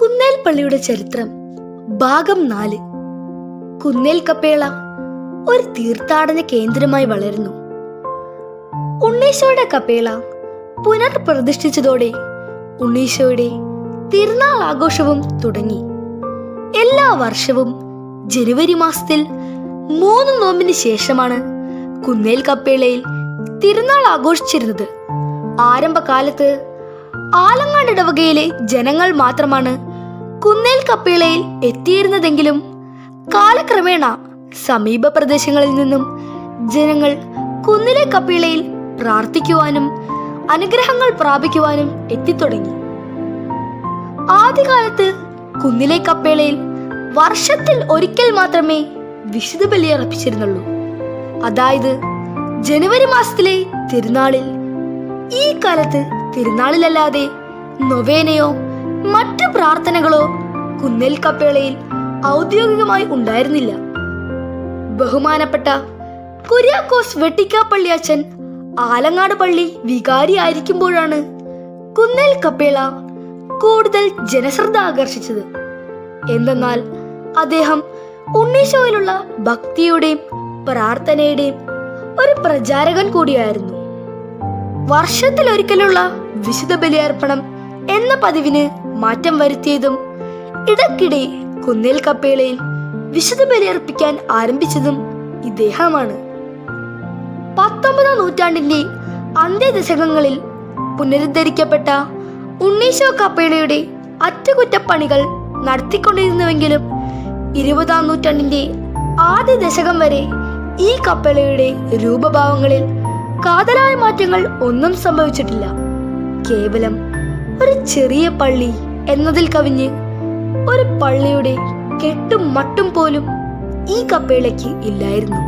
കുന്നേൽ പള്ളിയുടെ ചരിത്രം ഭാഗം നാല്. കുന്നേൽ കപ്പേള ഒരു തീർത്ഥാടന കേന്ദ്രമായി വളരുന്നു. ഉണ്ണീശോയുടെ കപ്പേള പുനർപ്രതിഷ്ഠിച്ചതോടെ ഉണ്ണീശോയുടെ തിരുനാൾ ആഘോഷവും തുടങ്ങി. എല്ലാ വർഷവും ജനുവരി മാസത്തിൽ മൂന്ന് നോമ്പിന് ശേഷമാണ് കുന്നേൽ കപ്പേളയിൽ തിരുനാൾ ആഘോഷിച്ചിരുന്നത്. ആരംഭകാലത്ത് ആലങ്ങാട് ഇടവകയിലെ ജനങ്ങൾ മാത്രമാണ് കുന്നേൽ കപ്പിളയിൽ എത്തിയിരുന്നതെങ്കിലും കാലക്രമേണ സമീപ പ്രദേശങ്ങളിൽ നിന്നും ജനങ്ങൾ കുന്നിലെ കപ്പിളയിൽ പ്രാർത്ഥിക്കുവാനും അനുഗ്രഹങ്ങൾ പ്രാപിക്കുവാനും എത്തിത്തുടങ്ങി. ആദ്യകാലത്ത് കുന്നിലെ കപ്പേളയിൽ വർഷത്തിൽ ഒരിക്കൽ മാത്രമേ വിശുദ്ധ ബലി അർപ്പിച്ചിരുന്നുള്ളൂ. അതായത് ജനുവരി മാസത്തിലെ തിരുനാളിൽ. ഈ കാലത്ത് തിരുനാളിലല്ലാതെ നൊവേനയോ മറ്റു പ്രാർത്ഥനകളോ കുന്നേൽ കപ്പേളയിൽ ഔദ്യോഗികമായി ഉണ്ടായിരുന്നില്ല. ബഹുമാനപ്പെട്ട കുര്യാക്കോസ് വെട്ടിക്കാപ്പള്ളി അച്ഛൻ ആലങ്ങാട് പള്ളി വികാരി ആയിരിക്കുമ്പോഴാണ് കുന്നേൽ കപ്പേള കൂടുതൽ ജനശ്രദ്ധ ആകർഷിച്ചത്. എന്തെന്നാൽ അദ്ദേഹം ഉണ്ണീശോയിലുള്ള ഭക്തിയുടെയും പ്രാർത്ഥനയുടെയും ഒരു പ്രചാരകൻ കൂടിയായിരുന്നു. വർഷത്തിലൊരിക്കലുള്ള വിശുദ്ധ ബലിയർപ്പണം എന്ന പതിവിന് മാറ്റം വരുത്തിയതും ഇടക്കിടെ കുന്നേൽ കപ്പേളയിൽ വിശുദ്ധ ബലിയർപ്പിക്കാൻ ആരംഭിച്ചതും ഇദ്ദേഹമാണ്. പത്തൊമ്പതാം നൂറ്റാണ്ടിന്റെ അന്ത്യദശകങ്ങളിൽ പുനരുദ്ധരിക്കപ്പെട്ട ഉണ്ണീശോ കപ്പേളയുടെ അറ്റകുറ്റപ്പണികൾ നടത്തിക്കൊണ്ടിരുന്നുവെങ്കിലും ഇരുപതാം നൂറ്റാണ്ടിന്റെ ആദ്യ ദശകം വരെ ഈ കപ്പേളയുടെ രൂപഭാവങ്ങളിൽ കാതലായ മാറ്റങ്ങൾ ഒന്നും സംഭവിച്ചിട്ടില്ല. കേവലം ഒരു ചെറിയ പള്ളി എന്നതിൽ കവിഞ്ഞ് ഒരു പള്ളിയുടെ കെട്ടും മട്ടും പോലും ഈ കപ്പേളയ്ക്ക് ഇല്ലായിരുന്നു.